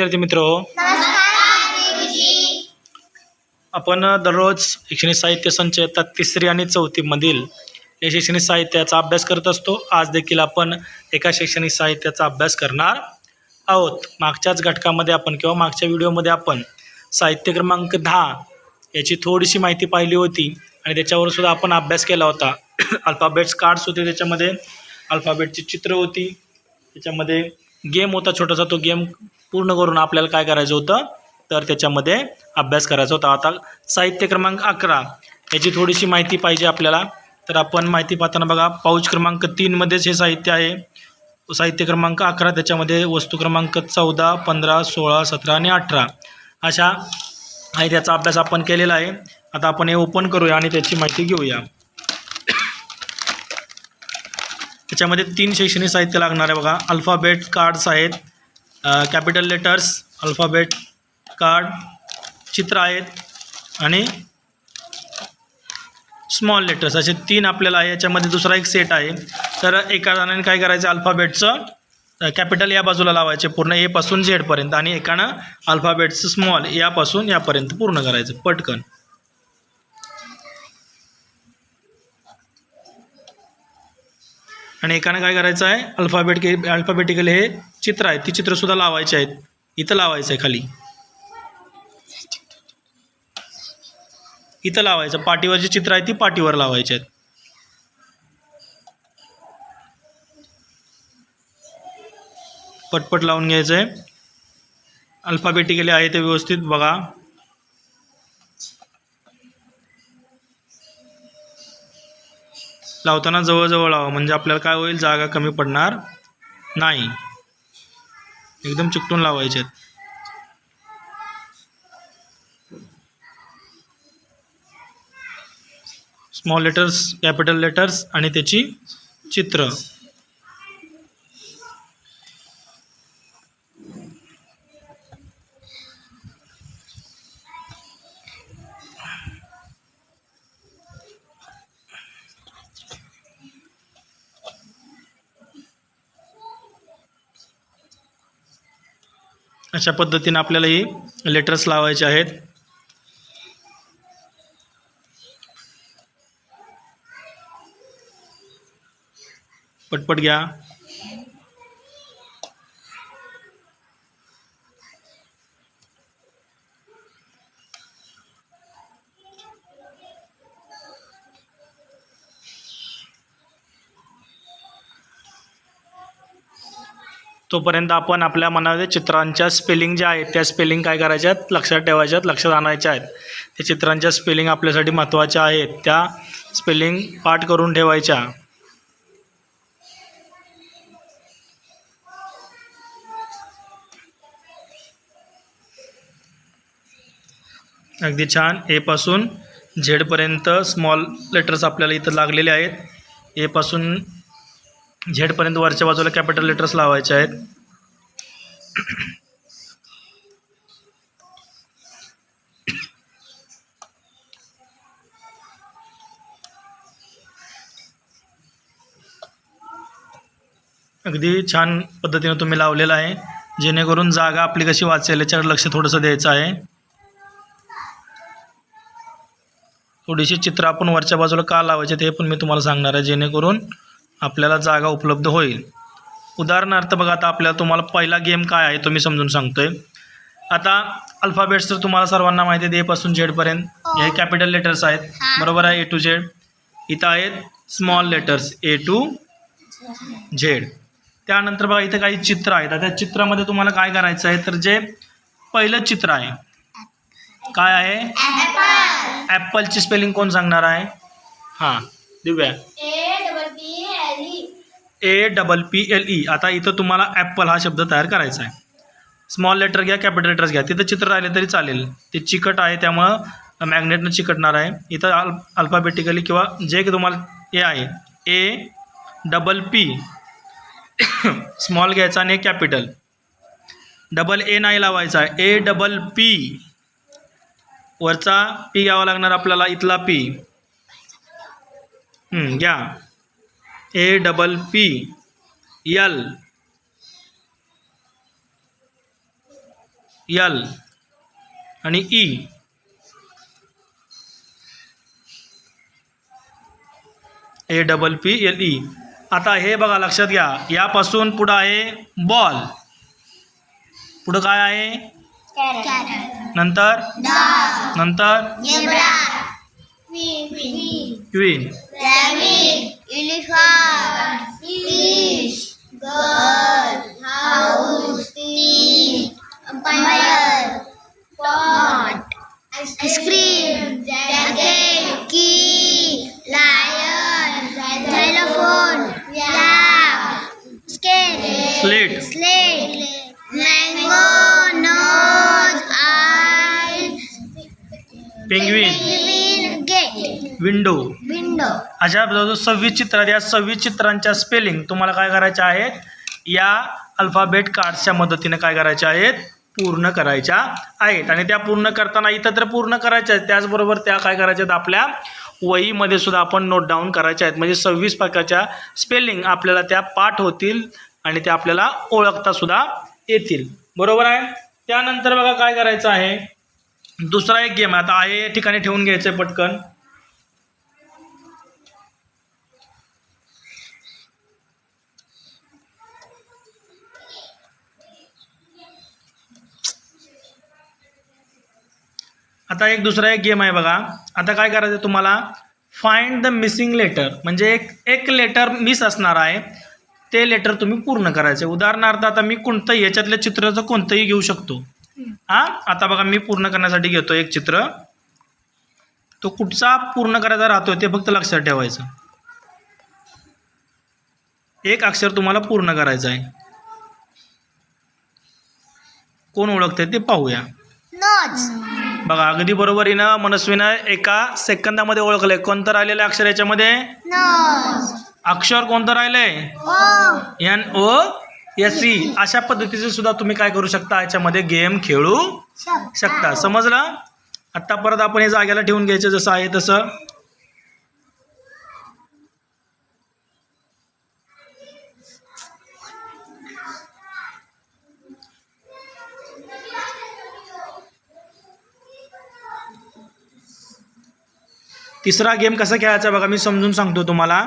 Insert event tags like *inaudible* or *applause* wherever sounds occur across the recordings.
विद्यार्थी मित्र आपण दररोज शैक्षणिक साहित्य संच तिसरी आणि चौथीमधील या शैक्षणिक साहित्याचा अभ्यास करत असतो. आज देखील आपण एका शैक्षणिक साहित्याचा अभ्यास करणार आहोत. मागच्याच घटकामध्ये आपण किंवा मागच्या व्हिडिओमध्ये आपण साहित्य क्रमांक दहा याची थोडीशी माहिती पाहिली होती आणि त्याच्यावर सुद्धा आपण अभ्यास केला होता. *clears throat* अल्फाबेट्स कार्ड्स होते त्याच्यामध्ये. अल्फाबेटची चित्र होती. त्याच्यामध्ये गेम होता छोटासा तो गेम पूर्ण करून आपल्याला काय करायचं होतं? तर त्याच्यामध्ये अभ्यास करायचा होता. आता साहित्य क्रमांक अकरा याची थोडीशी माहिती पाहिजे आपल्याला. तर आपण माहिती पाहताना बघा पाऊच क्रमांक तीनमध्येच हे साहित्य आहे. साहित्य क्रमांक अकरा त्याच्यामध्ये वस्तू क्रमांक चौदा पंधरा सोळा सतरा आणि अठरा. अशा आहे त्याचा अभ्यास आपण केलेला आहे. आता आपण हे ओपन करूया आणि त्याची माहिती घेऊया. त्याच्यामध्ये तीन शैक्षणिक साहित्य लागणार आहे बघा. अल्फाबेट कार्ड्स आहेत. कॅपिटल लेटर्स अल्फाबेट कार्ड चित्र आहेत आणि स्मॉल लेटर्स असे तीन आपल्याला आहे. याच्यामध्ये दुसरा एक सेट आहे. तर एका जणाने काय करायचं? अल्फाबेटचं कॅपिटल या बाजूला लावायचे. पूर्ण एपासून झेडपर्यंत आणि एकानं अल्फाबेटचं स्मॉल यापासून यापर्यंत पूर्ण करायचं. पटकन. आणि एकानं काय करायचं आहे? अल्फाबेट के अल्फाबेटिकल हे चित्र आहेत ती चित्रसुद्धा लावायची आहेत. इथं लावायचं आहे खाली. इथं लावायचं. पाठीवर जी चित्र आहे ती पाठीवर लावायची आहेत. पटपट लावून घ्यायचं आहे. अल्फाबेटिकली आहे ते व्यवस्थित बघा. लावताना जवळजवळ लावा. म्हणजे आपल्याला काय होईल? जागा कमी पडणार नाही. एकदम चिकटून लावायचे स्मॉल लेटर्स कॅपिटल लेटर्स आणि त्याची चित्र. अशा पद्धतीने आपल्याला ही लेटर्स लावायचे आहेत. पटपट घ्या. तोपर्यंत आपण आपल्या मनामध्ये चित्रांच्या स्पेलिंग ज्या आहेत त्या स्पेलिंग काय करायच्या आहेत लक्षात ठेवायच्या आहेत लक्षात आणायच्या आहेत. त्या चित्रांच्या स्पेलिंग आपल्यासाठी महत्त्वाच्या आहेत. त्या स्पेलिंग पाठ करून ठेवायच्या. अगदी छान. एपासून झेडपर्यंत स्मॉल लेटर्स आपल्याला इथं लागलेले आहेत. एपासून झेडपर्यंत वरच्या बाजूला कॅपिटल लेटर्स लावायचे आहेत. अगदी छान पद्धतीने तुम्ही लावलेलं आहे. जेणेकरून जागा आपली कशी वाचेल याच्याकडे लक्ष थोडंसं द्यायचं आहे. थोडीशी चित्र आपण वरच्या बाजूला का लावायचे ते पण मी तुम्हाला सांगणार आहे. जेणेकरून आपल्याला जागा उपलब्ध होईल. उदाहरणार्थ बघा आता आपल्याला तुम्हाला पहिला गेम काय आहे तो मी समजून सांगतोय. आता अल्फाबेट्स तर तुम्हाला सर्वांना माहिती आहे एपासून झेडपर्यंत हे. कॅपिटल लेटर्स आहेत. बरोबर आहे ए टू झेड. इथं आहेत small letters A to Z. त्यानंतर बघा इथं काही चित्र आहेत. त्या चित्रामध्ये तुम्हाला काय करायचं आहे तर जे पहिलं चित्र आहे. काय आहे? ॲपलची स्पेलिंग कोण सांगणार आहे? हां Divya. A double P L E आता इथं तुम्हाला ॲपल हा शब्द तयार करायचा आहे. स्मॉल लेटर घ्या कॅपिटल लेटर्स घ्या. तिथं चित्र राहिले तरी चालेल. ते चिकट आहे त्यामुळं मॅग्नेटनं चिकटणार आहे. इथं अल अल्फाबेटिकली किंवा जे की तुम्हाला हे आहे ए डबल पी स्मॉल घ्यायचा आणि कॅपिटल डबल ए नाही लावायचा ए डबल पी वरचा पी घ्यावा लागणार आपल्याला इथला पी घ्या. A double P L L आणि E. A double P L E. आता हे बघा लक्षात घ्या. यापासून पुढं आहे बॉल. पुढं काय आहे? नंतर? नंतर? Queen. car, fish, bird, house, tea, umpire, pot, ice cream, jacket, key, lion, telephone, yeah, scale, slate, slate, mango, nose, eye, penguin, penguin, gate, window, window. अशा जवळजवळ सव्वीस चित्र या सव्वीस चित्रांच्या स्पेलिंग तुम्हाला काय करायच्या आहेत? या अल्फाबेट कार्ड्सच्या मदतीने काय करायच्या आहेत? पूर्ण करायच्या आहेत. आणि त्या पूर्ण करताना इथं तर पूर्ण करायच्या आहेत. त्याचबरोबर त्या काय करायच्या आहेत? आपल्या वहीमध्ये सुद्धा आपण नोट डाऊन करायच्या आहेत. म्हणजे सव्वीस प्रकारच्या स्पेलिंग आपल्याला त्या पाठ होतील आणि त्या आपल्याला ओळखता सुद्धा येतील. बरोबर आहे? त्यानंतर बघा काय करायचं आहे? दुसरा एक गेम आहे. आता आहे या ठिकाणी ठेवून घ्यायचं आहे पटकन. आता एक दुसरा एक गेम आहे बघा. आता काय करायचं आहे तुम्हाला? फाइंड द मिसिंग लेटर म्हणजे एक एक लेटर मिस असणार आहे. ते लेटर तुम्ही पूर्ण करायचे उदाहरणार्थ आता मी कोणतंही याच्यातल्या चित्राचं कोणतंही घेऊ शकतो. हां? आता बघा मी पूर्ण करण्यासाठी घेतो एक चित्र. तो कुठचा पूर्ण करायचा राहतो ते फक्त लक्षात ठेवायचं. एक अक्षर तुम्हाला पूर्ण करायचं आहे. कोण ओळखते ते पाहूया. बघा अगदी बरोबरीनं मनस्वीनं एका सेकंदामध्ये ओळखलंय. कोणतं राहिलेलं अक्षर याच्यामध्ये. अक्षर कोणतं राहिलंय. एन ओ एस सी अशा पद्धतीचे सुद्धा तुम्ही काय करू शकता? याच्यामध्ये गेम खेळू शकता. समजलं? आत्ता परत आपण हे जागेला ठेवून घ्यायचं जसं आहे तसं. तिसरा गेम कसा खेळायचा बघा मी समजून सांगतो तुम्हाला.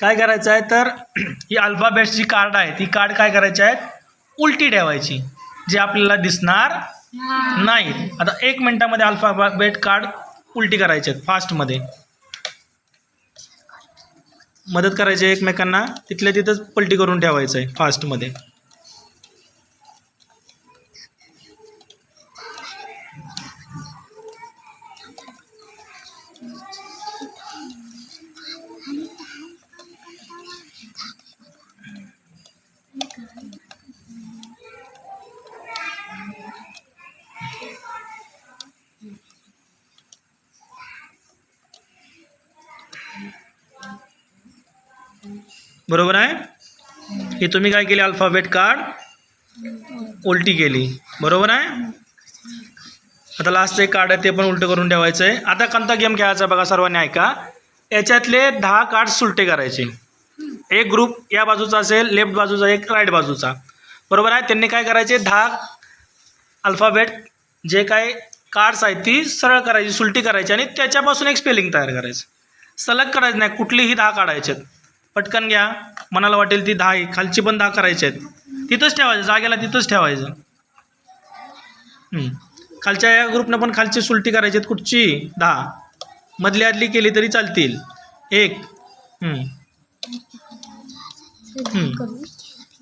काय करायचं आहे तर *clears throat* ही अल्फाबेट्सची कार्ड आहे. ती कार्ड काय करायची आहेत उलटी ठेवायची जे आपल्याला दिसणार नाही. आता एक मिनटामध्ये अल्फाबेट कार्ड उलटी करायचे आहेत फास्टमध्ये. मदत करायची एकमेकांना तिथल्या तिथंच पलटी करून ठेवायचं आहे फास्टमध्ये. बरोबर आहे? हे तुम्ही काय केले? अल्फाबेट कार्ड उलटी केली. बरोबर आहे? आता लास्ट एक कार्ड आहे ते पण उलटं करून ठेवायचं आहे. आता कोणता गेम खेळायचा बघा सर्वांनी ऐका. याच्यातले दहा कार्ड सुलटे करायचे. एक ग्रुप या बाजूचा असेल लेफ्ट बाजूचा एक राईट बाजूचा. बरोबर आहे? त्यांनी काय करायचे? दहा अल्फाबेट जे काय कार्ड्स आहेत ती सरळ करायची सुलटी करायची आणि त्याच्यापासून एक स्पेलिंग तयार करायचं. सलग करायचं नाही कुठलीही दहा काढायचे आहेत. पटकन घ्या. मनाला वाटेल ती दहा आहे खालची पण दहा करायची आहेत. तिथंच ठेवायचं जागेला तिथंच ठेवायचं. खालच्या या ग्रुपनं पण खालची सुलटी करायची आहेत कुठची? दहा. मधली आदली केली तरी चालतील. एक.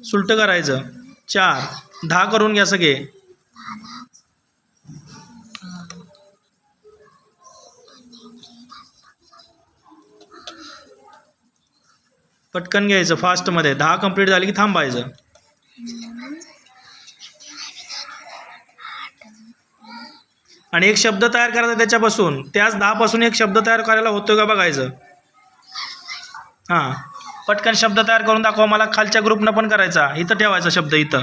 सुलटं करायचं. चार. दहा करून घ्या सगळे. पटकन घ्यायचं फास्टमध्ये दहा कंप्लीट झाली की थांबायचं. आणि एक शब्द तयार करायचा त्याच्यापासून. त्याच दहापासून एक शब्द तयार करायला होतो का बघायचं? हां. पटकन शब्द तयार करून दाखवा. मला खालच्या ग्रुपनं पण करायचा. इथं ठेवायचा शब्द इथं.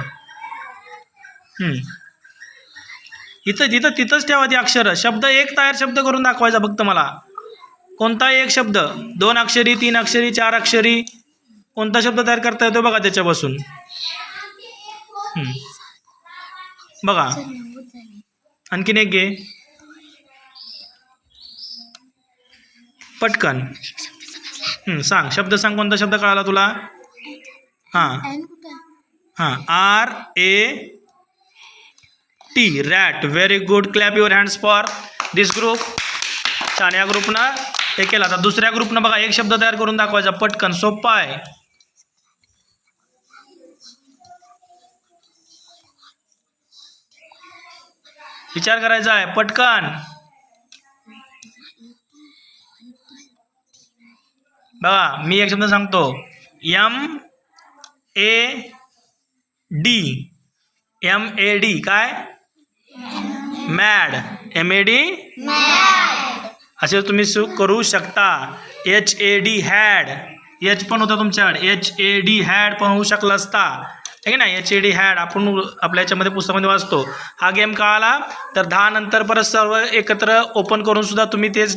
इथं तिथं तिथंच ठेवा ती अक्षरं. शब्द एक तयार शब्द करून दाखवायचा फक्त मला. कोणताही एक शब्द. दोन अक्षरी तीन अक्षरी चार अक्षरी. कोणता शब्द तयार करता येतो बघा त्याच्यापासून? बघा. आणखीन एक घे. पटकन. सांग. शब्द सांग कोणता शब्द कळाला तुला? हां. हां. R A T. Rat very good clap your hands for this group छान. या ग्रुपनं हे केलं. आता दुसऱ्या ग्रुपनं बघा. एक शब्द तयार करून दाखवायचा. पटकन. सोपा आहे. विचार करायचा आहे. पटकन. बघा मी एक शब्द सांगतो. M A D M A D काय? मॅड एम ए डी असे तुम्ही सु करू शकता. H A D had H पण होता तुमच्याकडे. एच ए डी हॅड पण होऊ शकला असता. ठीक आहे ना एच ए डी हॅड आपण आपल्या याच्यामध्ये पुस्तकामध्ये वाचतो. हा गेम का आला तर दहा नंतर परत सर्व एकत्र ओपन करून सुद्धा तुम्ही तेच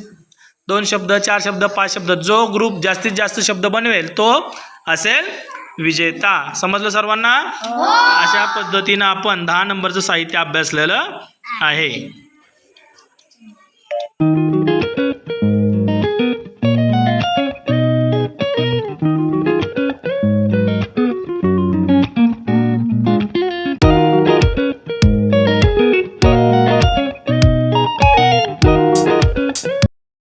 दोन शब्द चार शब्द पाच शब्द जो ग्रुप जास्तीत जास्त शब्द बनवेल तो असेल विजेता. समजलं सर्वांना? अशा पद्धतीनं आपण दहा नंबरचं साहित्य अभ्यासलेलं आहे.